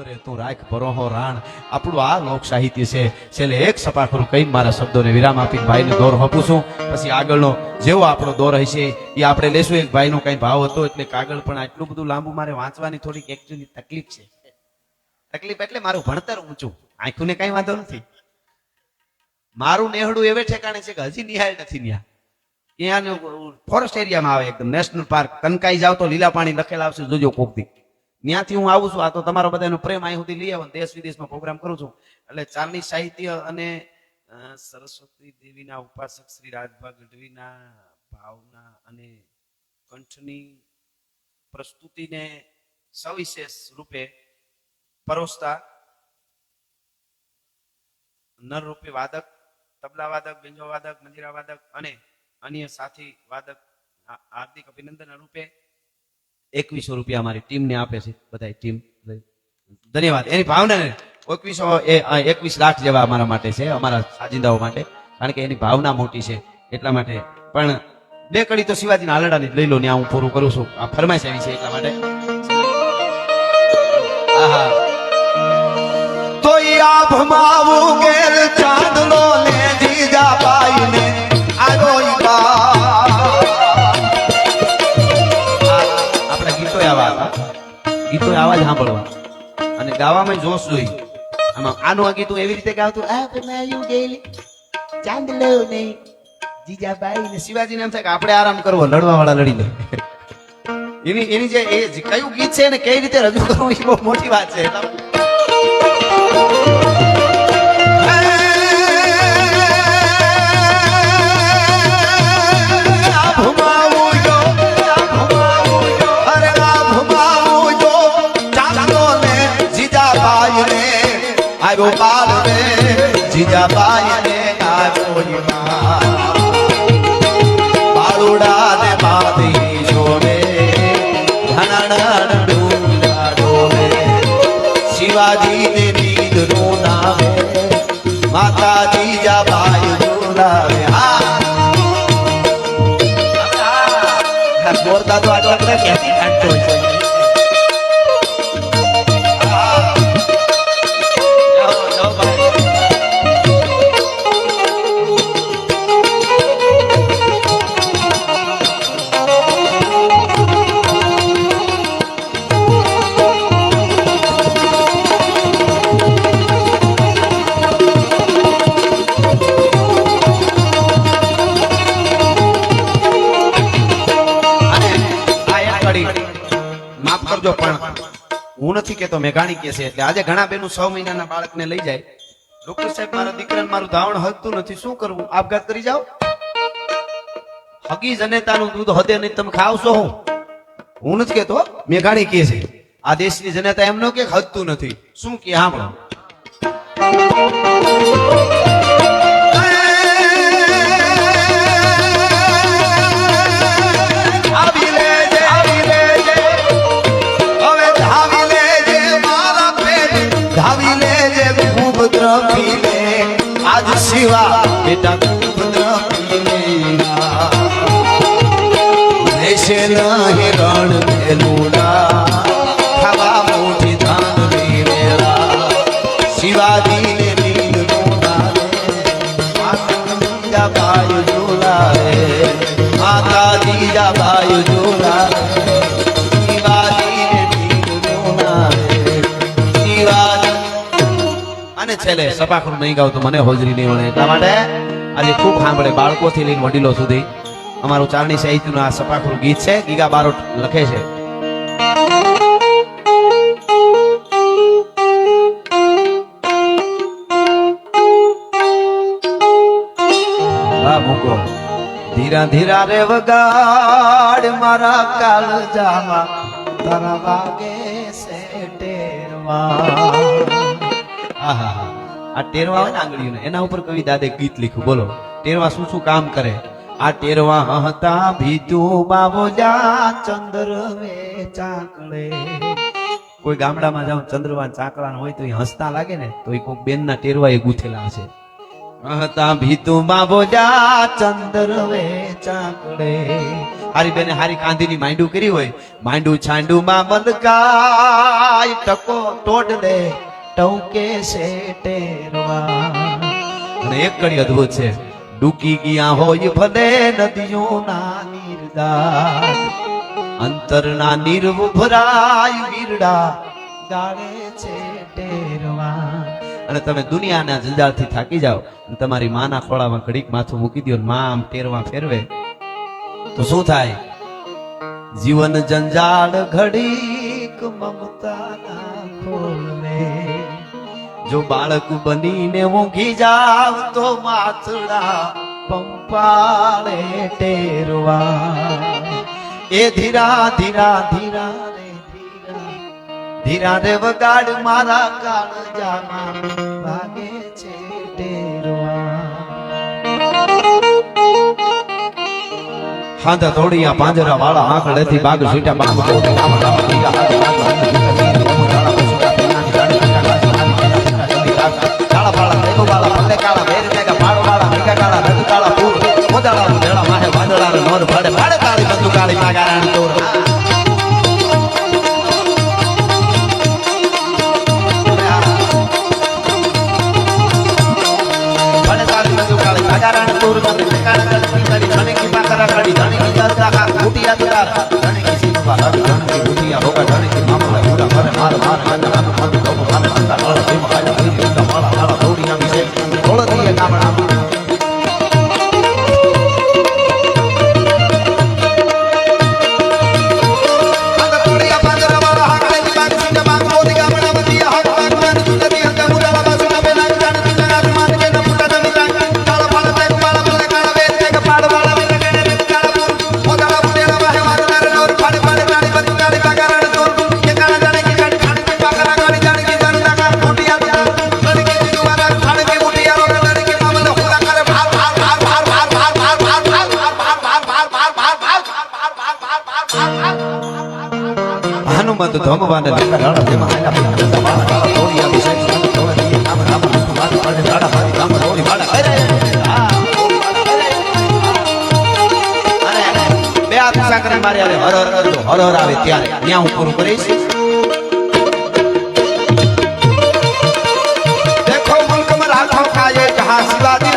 ઉપરે તું રાખ, ભરોહો રાણ. આપણું આ લોક સાહિત્ય છે. છેલ્લે એક સપાખરું કઈ મારા શબ્દોને વિરામ આપી ભાઈને દોર આપું છું. પછી આગળનો જેવો આપણો દોર હશે, એ આપણે લેશું. એક ભાઈનો કઈ ભાવ હતો એટલે કાગળ પણ આટલું બધું લાંબુ મારે વાંચવાની થોડીક એકચ્યુઅલી તકલીફ છે. તકલીફ એટલે મારું ભણતર ઊંચું. આંખુને કઈ વાંધો નથી. મારું નેહડું એવે ઠેકાણે છે કે હજી નિહાળ નથી ન્યા. ત્યાં ફોરેસ્ટ એરિયામાં આવે એકદમ. નેશનલ પાર્ક કનકાઈ જાવ તો લીલા પાણી લખેલા આવશે. જોજો કોક દી. ત્યાંથી હું આવું છું. આ તો તમારો બધાનો પ્રેમ અહીં સુધી લઈ આવો દેશ વિદેશમાં પ્રોગ્રામ કરું છું. એટલે ચાલની સાહિત્ય અને સરસ્વતી દેવીના ઉપાસક શ્રી રાજભા ગઢવીના ભાવના અને કંઠની પ્રસ્તુતિને સવિશેષ રૂપે પરોસતા નર રૂપે વાદક, તબલા વાદક, બેંજો વાદક મંદિરા વાદક અને અન્ય સાથી વાદક હાર્દિક અભિનંદન રૂપે એકવીસો રૂપિયા અમારી ટીમને આપે છે બધા ટીમ. ધન્યવાદ. એની ભાવના એકવીસો એ એકવીસ લાખ જેવા અમારા માટે છે, અમારા સાજિંદાઓ માટે. કારણ કે એની ભાવના મોટી છે, એટલા માટે. પણ બે કડી તો શિવાજીના આલડાની લઈ લો ને હું પૂરું કરું છું. આ ફરમાઈશ આવી છે એટલા માટે. આહા. તો આભ માવું ચાંદલો ગીતો આવાજ સાંભળવા. અને ગાવામાં જોશ જોઈ. આમાં આનું આ ગીતું એવી રીતે ગાવતું, આ બનાયું ગયેલી ચાંદલો ને જીજાબાઈ ને શિવાજી એમ થાય કે આપણે આરામ કરવો લડવા વાળા લડી લે. એની એની જે એ કયું ગીત છે ને, કઈ રીતે રજૂ કરવું એ બહુ મોટી વાત છે. જીજા બાઈને આવ્યો પાલ રે જીજાબાઈ બાઈને આવ્યો. બાળુડા ને બાંધી જોડે ધનાડન ડુંગરા ડોલે શિવાજી ને નું નથી કેતો, મેઘાણી કે છે. એટલે આજે ઘણા બેનું છ મહિનાના બાળકને લઈ જાય. ડોક્ટર સાહેબ, મારા દીકરાને મારું ધાવણ હલતું નથી. શું કરવું? આપઘાત કરી જાઓ. હગી જનેતાનું દૂધ હદે નહીં, તમે ખાવશો હું. હું નથી કેતો મેઘાણી કે છે. આ દેશની જનતા એમ ન કે હદતું નથી. શું કે સાંભળો ઝુલાવે. માતાજી દીજા ભાઈ ઝુલાવે. અને છેલ્લે સપાખરું નહીં ગાવ તો મને હોજરી નહીં મળે એટલા માટે આજે ખૂબ સાંભળે બાળકોથી લઈને વડીલો સુધી અમારું ચારણી સાહિત્યનું આ સપાખરું ગીત છે ગીગા બારોટ લખે છે ધીરા ધીરા રે વગાડ, મારા કાલ જાવા. તારા વાગે છે ટેરવા. આ ટેરવા હોય ને આંગળીઓને, એના ઉપર કવિ દાદે ગીત લીખ્યું. બોલો, ટેરવા શું શું કામ કરે? આ ટેરવા હતા ભીતું બાબો જા ચંદ્ર વે ચાકળે. કોઈ ગામડામાં જાવ ચંદ્રવાન ચાકળા હોય તો એ હસતા લાગે ને, તો એ કોઈ બેનના ટેરવા એ ગૂંથેલા હશે. હતા ભીતુમાં બોજા ચંદર વે ચાકડે. હારી બેને હારી કાંધીની માંડું કરી હોય. માંડું છાંડું માં બંધકાય, ટકો દે ટવકે છે ટેરવા અને એક કડી અદ્ભુત છે. ડૂકી ગયા હોય ભલે નદીઓના નીરદા અંતરના નીરવ ભરાય વીરડા ગાળે છે ટેરવા અને તમે દુનિયાના જંજાળથી થાકી જાઓ તમારી માના ખોળામાં ઘડીક માથું મૂકી દો માં આમ ટેરવા ફેરવે. તો શું થાય? જીવન જંજાળ ઘડીક મમતાના ખોળને જો બાળક બનીને ઊંઘી જાવ તો માથડા પંપાળે ટેરવા. એ ધીરા ધીરા ધીરા ધીરા રે વગાડ મારા કાળજામાં વાગે છે ટેરવા હાંધા થોડિયા પાંજરા વાળા આંકડેથી બાગ સીટા બાગ पूर्ण विकार कर तारी धने की पाकरा काड़ी धने की दादा का गुटिया दिया धने की सीमा धने की गुटिया होगा धने की मामला पूरा कर मार मार कर ભગવાન મારે આવે હર હર હર હર આવે ત્યારે ત્યાં હું પૂરું કરીશ આખો કાયે જહાં શિવાજી